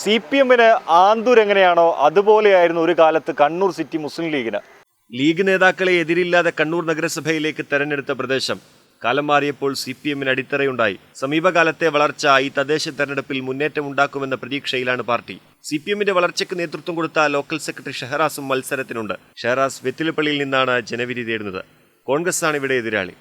C P എമ്മിന് ആന്തൂർ എങ്ങനെയാണോ അതുപോലെയായിരുന്നു ഒരു കാലത്ത് കണ്ണൂർ സിറ്റി മുസ്ലിം ലീഗിന്. ലീഗ് നേതാക്കളെ എതിരില്ലാതെ കണ്ണൂർ നഗരസഭയിലേക്ക് തെരഞ്ഞെടുത്ത പ്രദേശം. കാലം മാറിയപ്പോൾ സി പി എമ്മിന് അടിത്തറയുണ്ടായി. സമീപകാലത്തെ വളർച്ച ഈ തദ്ദേശ തെരഞ്ഞെടുപ്പിൽ മുന്നേറ്റം ഉണ്ടാക്കുമെന്ന പ്രതീക്ഷയിലാണ് പാർട്ടി. സി പി എമ്മിന്റെ വളർച്ചയ്ക്ക് നേതൃത്വം കൊടുത്ത ലോക്കൽ സെക്രട്ടറി ഷെഹറാസും മത്സരത്തിനുണ്ട്. ഷെഹറാസ് വെത്തിലപ്പള്ളിയിൽ നിന്നാണ് ജനവിധി തേടുന്നത്. കോൺഗ്രസ് ആണ് ഇവിടെ എതിരാളി.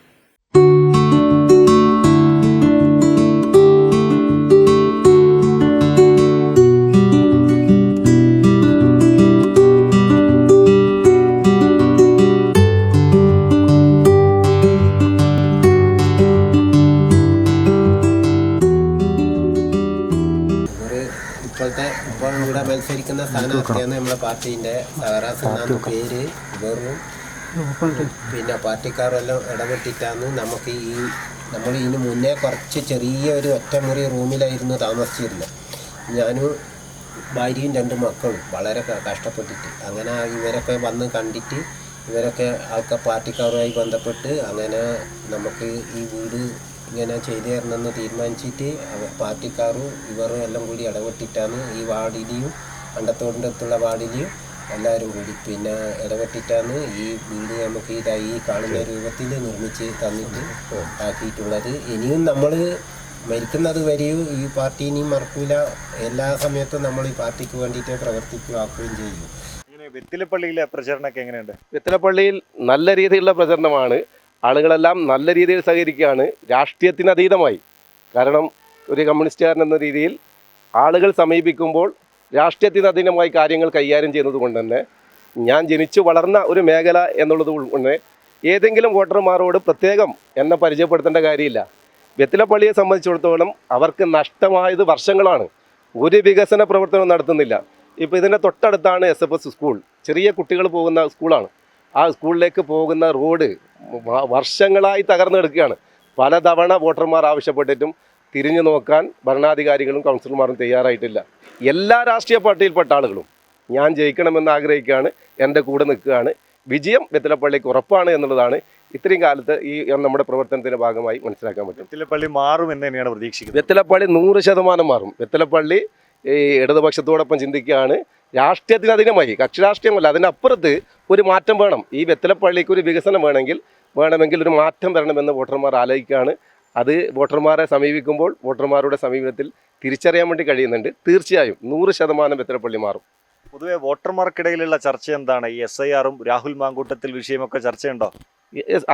മത്സരിക്കുന്ന സ്ഥാനാർത്ഥിയാണ് നമ്മളെ പാർട്ടീന്റെ സഹറാസ് എന്നാണ് പേര് വെറും. പിന്നെ പാർട്ടിക്കാരെല്ലാം ഇടപെട്ടിട്ടാണ് നമുക്ക് ഈ നമ്മൾ ഇതിന് മുന്നേ കുറച്ച് ചെറിയ ഒരു ഒറ്റമുറി റൂമിലായിരുന്നു താമസിച്ചിരുന്നത്. ഞാനും ഭാര്യയും രണ്ട് മക്കളും വളരെ കഷ്ടപ്പെട്ടിട്ട് അങ്ങനെ ഇവരൊക്കെ വന്ന് കണ്ടിട്ട് ഇവരൊക്കെ ആൾക്കാർ പാർട്ടിക്കാരുമായി ബന്ധപ്പെട്ട് അങ്ങനെ നമുക്ക് ഈ വീട് ഇങ്ങനെ ചെയ്തു തരണമെന്ന് തീരുമാനിച്ചിട്ട് പാർട്ടിക്കാരും ഇവരും എല്ലാം കൂടി ഇടപെട്ടിട്ടാണ് ഈ വാർഡിലെയും അണ്ടത്തോടിന്റെ അടുത്തുള്ള വാർഡിൽ എല്ലാവരും കൂടി. പിന്നെ ഇടപെട്ടിട്ടാണ് ഈ വീട് നമുക്ക് ഇതായി ഈ കാണുന്ന രൂപത്തിൽ നിർമ്മിച്ച് തന്നിട്ട് ആക്കിയിട്ടുള്ളത്. ഇനിയും നമ്മൾ മരിക്കുന്നത് വരെയും ഈ പാർട്ടി ഇനിയും മറക്കൂല. എല്ലാ സമയത്തും നമ്മൾ ഈ പാർട്ടിക്ക് വേണ്ടിയിട്ട് പ്രവർത്തിക്കുകയും ചെയ്യും. ഇങ്ങനെ വെത്തിലപ്പള്ളിയിലെ പ്രചരണമൊക്കെ എങ്ങനെയുണ്ട്? വെത്തിലപ്പള്ളിയിൽ നല്ല രീതിയിലുള്ള പ്രചരണമാണ്. ആളുകളെല്ലാം നല്ല രീതിയിൽ സഹകരിക്കുകയാണ്. രാഷ്ട്രീയത്തിന് അതീതമായി കാരണം ഒരു കമ്മ്യൂണിസ്റ്റുകാരൻ എന്ന രീതിയിൽ ആളുകൾ സമീപിക്കുമ്പോൾ രാഷ്ട്രീയത്തിന് അധീനമായി കാര്യങ്ങൾ കൈകാര്യം ചെയ്യുന്നത് കൊണ്ട് തന്നെ ഞാൻ ജനിച്ചു വളർന്ന ഒരു മേഖല എന്നുള്ളത് കൊണ്ട് ഏതെങ്കിലും വോട്ടർമാരോട് പ്രത്യേകം എന്നെ പരിചയപ്പെടുത്തേണ്ട കാര്യമില്ല. വെത്തിലപ്പള്ളിയെ സംബന്ധിച്ചിടത്തോളം അവർക്ക് നഷ്ടമായത് വർഷങ്ങളാണ്. ഒരു വികസന പ്രവർത്തനം നടത്തുന്നില്ല. ഇപ്പോൾ ഇതിന്റെ തൊട്ടടുത്താണ് എസ് എഫ് എസ് സ്കൂൾ ചെറിയ കുട്ടികൾ പോകുന്ന സ്കൂളാണ് ആ സ്കൂളിലേക്ക് പോകുന്ന റോഡ് വർഷങ്ങളായി തകർന്നു കിടക്കുകയാണ് പലതവണ വോട്ടർമാർ ആവശ്യപ്പെട്ടിട്ടും തിരിഞ്ഞു നോക്കാൻ ഭരണാധികാരികളും കൗൺസിലർമാരും തയ്യാറായിട്ടില്ല. എല്ലാ രാഷ്ട്രീയ പാർട്ടിയിൽപ്പെട്ട ആളുകളും ഞാൻ ജയിക്കണമെന്ന് ആഗ്രഹിക്കുകയാണ് എന്റെ കൂടെ നിൽക്കുകയാണ്. വിജയം വെത്തിലപ്പള്ളിക്ക് ഉറപ്പാണ് എന്നുള്ളതാണ് ഇത്രയും കാലത്ത് ഈ നമ്മുടെ പ്രവർത്തനത്തിന്റെ ഭാഗമായി മനസ്സിലാക്കാൻ പറ്റും വെത്തിലപ്പള്ളി മാറും എന്ന് തന്നെയാണ് പ്രതീക്ഷിക്കുന്നത്. വെത്തലപ്പള്ളി നൂറ് ശതമാനം മാറും. വെത്തലപ്പള്ളി ഈ ഇടതുപക്ഷത്തോടൊപ്പം ചിന്തിക്കുകയാണ്. രാഷ്ട്രീയത്തിന് അധീനമായി കക്ഷി രാഷ്ട്രീയമല്ല അതിനപ്പുറത്ത് ഒരു മാറ്റം വേണം. ഈ വെത്തലപ്പള്ളിക്ക് ഒരു വികസനം വേണമെങ്കിൽ വേണമെങ്കിൽ ഒരു മാറ്റം വരണമെന്ന് വോട്ടർമാർ ആലോചിക്കുകയാണ്. അത് വോട്ടർമാരെ സമീപിക്കുമ്പോൾ വോട്ടർമാരുടെ സമീപനത്തിൽ തിരിച്ചറിയാൻ വേണ്ടി കഴിയുന്നുണ്ട്. തീർച്ചയായും നൂറ് ശതമാനം വെത്തലപ്പള്ളി മാറും. പൊതുവെ വോട്ടർമാർക്കിടയിലുള്ള ചർച്ച എന്താണ്? ഈ എസ് ഐ ആറും രാഹുൽ മാങ്കൂട്ടത്തിൽ വിഷയമൊക്കെ ചർച്ചയുണ്ടോ?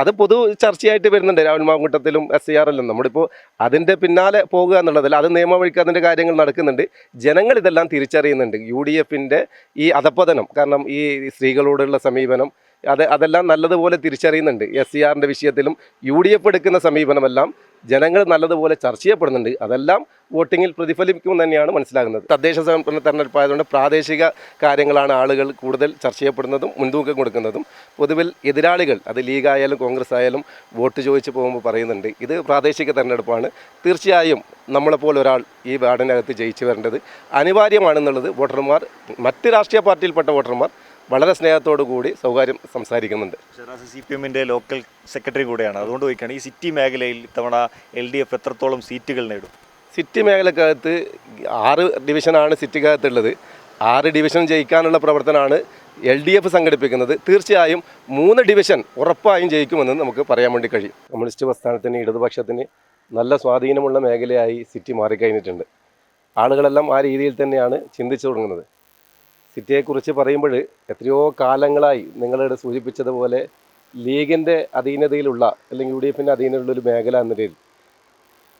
അത് പൊതു ചർച്ചയായിട്ട് വരുന്നുണ്ട് രാഹുൽ മാങ്കൂട്ടത്തിലും എസ് സി ആറിലും നമ്മളിപ്പോൾ അതിന്റെ പിന്നാലെ പോകുക എന്നുള്ളതല്ല അത് നിയമവഴിക്ക് അതിന്റെ കാര്യങ്ങൾ നടക്കുന്നുണ്ട്. ജനങ്ങൾ ഇതെല്ലാം തിരിച്ചറിയുന്നുണ്ട്. യു ഡി എഫിന്റെ ഈ അധപ്പതനം കാരണം ഈ സ്ത്രീകളോടുള്ള സമീപനം അത് അതെല്ലാം നല്ലതുപോലെ തിരിച്ചറിയുന്നുണ്ട്. എസ് സി ആറിന്റെ വിഷയത്തിലും യു ഡി എഫ് എടുക്കുന്ന സമീപനമെല്ലാം ജനങ്ങൾ നല്ലതുപോലെ ചർച്ച ചെയ്യപ്പെടുന്നുണ്ട്. അതെല്ലാം വോട്ടിങ്ങിൽ പ്രതിഫലിക്കും തന്നെയാണ് മനസ്സിലാകുന്നത്. തദ്ദേശ സ്വയംഭരണ തെരഞ്ഞെടുപ്പായതുകൊണ്ട് പ്രാദേശിക കാര്യങ്ങളാണ് ആളുകൾ കൂടുതൽ ചർച്ച ചെയ്യപ്പെടുന്നതും മുൻതൂക്കം കൊടുക്കുന്നതും. പൊതുവിൽ എതിരാളികൾ അത് ലീഗായാലും കോൺഗ്രസ് ആയാലും വോട്ട് ചോദിച്ച് പോകുമ്പോൾ പറയുന്നുണ്ട്. ഇത് പ്രാദേശിക തെരഞ്ഞെടുപ്പാണ്. തീർച്ചയായും നമ്മളെപ്പോലെ ഒരാൾ ഈ വാർഡിനകത്ത് ജയിച്ചു വരേണ്ടത് അനിവാര്യമാണെന്നുള്ളത് വോട്ടർമാർ മറ്റ് രാഷ്ട്രീയ പാർട്ടിയിൽപ്പെട്ട വോട്ടർമാർ വളരെ സ്നേഹത്തോടു കൂടി സൗകാര്യം സംസാരിക്കുന്നുണ്ട്. സി പി എമ്മിന്റെ ലോക്കൽ സെക്രട്ടറി കൂടെയാണ്. അതുകൊണ്ട് ചോദിക്കുകയാണ് ഈ സിറ്റി മേഖലയിൽ ഇത്തവണ എൽ ഡി എഫ് എത്രത്തോളം സീറ്റുകൾ നേടും? സിറ്റി മേഖലക്കകത്ത് ആറ് ഡിവിഷനാണ് സിറ്റിക്കകത്തുള്ളത്. ആറ് ഡിവിഷൻ ജയിക്കാനുള്ള പ്രവർത്തനമാണ് എൽ ഡി എഫ് സംഘടിപ്പിക്കുന്നത്. തീർച്ചയായും മൂന്ന് ഡിവിഷൻ ഉറപ്പായും ജയിക്കുമെന്ന് നമുക്ക് പറയാൻ വേണ്ടി കഴിയും. കമ്മ്യൂണിസ്റ്റ് പ്രസ്ഥാനത്തിന് ഇടതുപക്ഷത്തിന് നല്ല സ്വാധീനമുള്ള മേഖലയായി സിറ്റി മാറിക്കഴിഞ്ഞിട്ടുണ്ട്. ആളുകളെല്ലാം ആ രീതിയിൽ തന്നെയാണ് ചിന്തിച്ചു തുടങ്ങുന്നത്. സിറ്റിയെക്കുറിച്ച് പറയുമ്പോൾ എത്രയോ കാലങ്ങളായി നിങ്ങളിവിടെ സൂചിപ്പിച്ചതുപോലെ ലീഗിന്റെ അധീനതയിലുള്ള അല്ലെങ്കിൽ യു ഡി എഫിന്റെ അധീനതയിലുള്ള ഒരു മേഖല എന്ന നിലയിൽ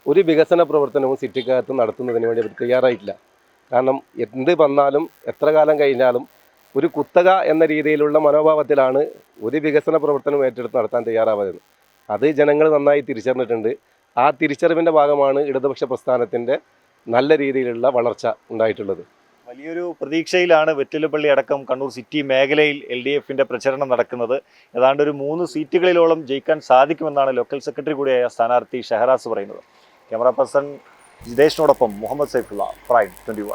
ഒരു വികസന പ്രവർത്തനവും സിറ്റിക്കകത്ത് നടത്തുന്നതിന് വേണ്ടി അവർ തയ്യാറായിട്ടില്ല. കാരണം എന്ത് വന്നാലും എത്ര കാലം കഴിഞ്ഞാലും ഒരു കുത്തക എന്ന രീതിയിലുള്ള മനോഭാവത്തിലാണ് ഒരു വികസന പ്രവർത്തനം ഏറ്റെടുത്ത് നടത്താൻ തയ്യാറാവുന്നത് അത് ജനങ്ങൾ നന്നായി തിരിച്ചറിഞ്ഞിട്ടുണ്ട്. ആ തിരിച്ചറിവിന്റെ ഭാഗമാണ് ഇടതുപക്ഷ പ്രസ്ഥാനത്തിന്റെ നല്ല രീതിയിലുള്ള വളർച്ച ഉണ്ടായിട്ടുള്ളത്. വലിയൊരു പ്രതീക്ഷയിലാണ് വെറ്റിലപ്പള്ളി അടക്കം കണ്ണൂർ സിറ്റി മേഖലയിൽ എൽ ഡി എഫിന്റെ പ്രചരണം നടക്കുന്നത്. ഏതാണ്ട് ഒരു മൂന്ന് സീറ്റുകളിലോളം ജയിക്കാൻ സാധിക്കുമെന്നാണ് ലോക്കൽ സെക്രട്ടറി കൂടിയായ സ്ഥാനാർത്ഥി ഷെഹറാസ് പറയുന്നത്. ക്യാമറ പേഴ്സൺ ജിതേഷിനോടൊപ്പം മുഹമ്മദ് സൈഫുള്ള പ്രൈം ട്വന്റി